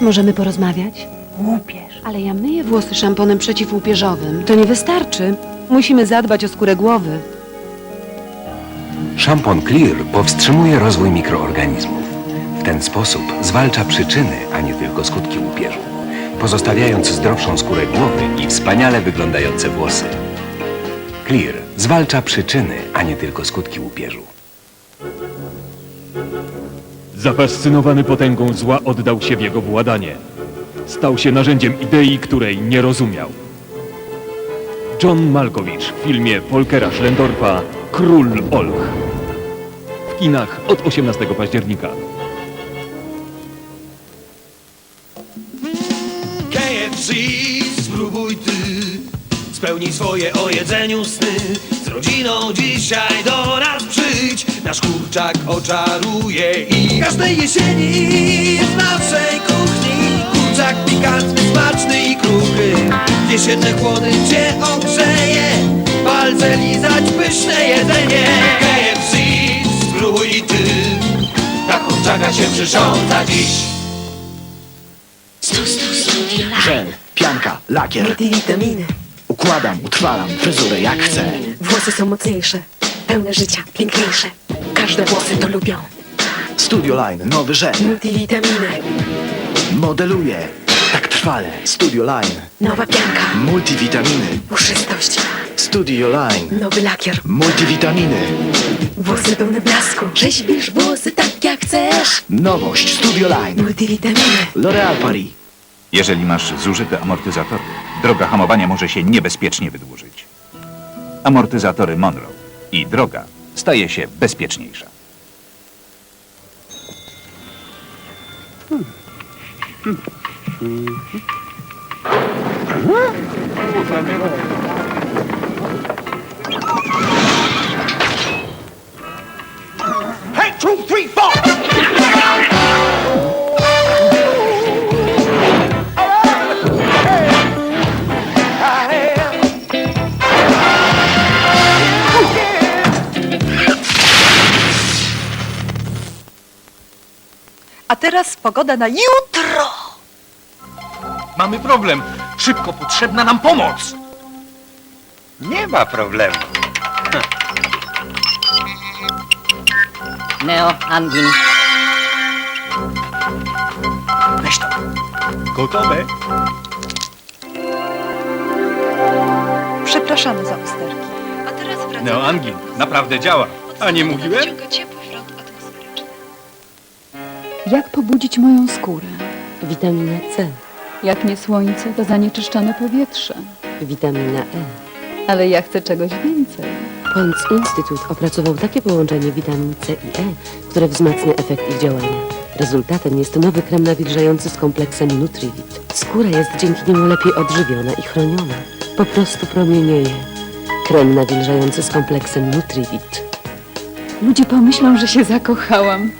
możemy porozmawiać? Łupież. Ale ja myję włosy szamponem przeciwłupieżowym. To nie wystarczy. Musimy zadbać o skórę głowy. Szampon Clear powstrzymuje rozwój mikroorganizmów. W ten sposób zwalcza przyczyny, a nie tylko skutki łupieżu, pozostawiając zdrowszą skórę głowy i wspaniale wyglądające włosy. Clear zwalcza przyczyny, a nie tylko skutki łupieżu. Zafascynowany potęgą zła oddał się w jego władanie. Stał się narzędziem idei, której nie rozumiał. John Malkowicz w filmie Volkera Schlendorfa Król Olch. W kinach od 18 października. KFC, spróbuj ty Spełnij swoje o jedzeniu sny Z rodziną dzisiaj do nas przyjdź. Nasz kurczak oczaruje i Każdej jesieni w naszej kuchni. Kurczak pikantny, smaczny i kruchy. Jesienne chłody cię ogrzeje. Palce lizać, pyszne jedzenie. KFC, spróbuj ty. Na kurczaka się przyrządza dziś. Żel, pianka, lakier. Multivitaminy. Układam, utrwalam fryzurę jak chcę Włosy są mocniejsze, pełne życia, piękniejsze. Każde włosy to lubią. Studio Line, nowy żel Multivitaminy. Modeluję, tak trwale Studio Line, Nowa pianka. multivitaminy Puszystość. Studio Line, Nowy lakier. multivitaminy Włosy pełne blasku. Rzeźbisz włosy tak jak chcesz. Nowość Studio Line Multivitaminy. L'Oréal Paris Jeżeli masz zużyte amortyzatory, droga hamowania może się niebezpiecznie wydłużyć. Amortyzatory Monroe i droga staje się bezpieczniejsza. A teraz pogoda na jutro. Mamy problem. Szybko potrzebna nam pomoc. Nie ma problemu. Neoangin. Weź to. Gotowe? Przepraszamy za usterki. A teraz wracamy. Neoangin naprawdę działa. A nie mówiłem? Jak pobudzić moją skórę? Witamina C, Jak nie słońce, to zanieczyszczone powietrze. witamina E. Ale ja chcę czegoś więcej. Pons Instytut opracował takie połączenie witamin C i E, które wzmacnia efekt ich działania. Rezultatem jest nowy krem nawilżający z kompleksem Nutrivit. Skóra jest dzięki niemu lepiej odżywiona i chroniona. Po prostu promienieje. Krem nawilżający z kompleksem Nutrivit. Ludzie pomyślą, że się zakochałam.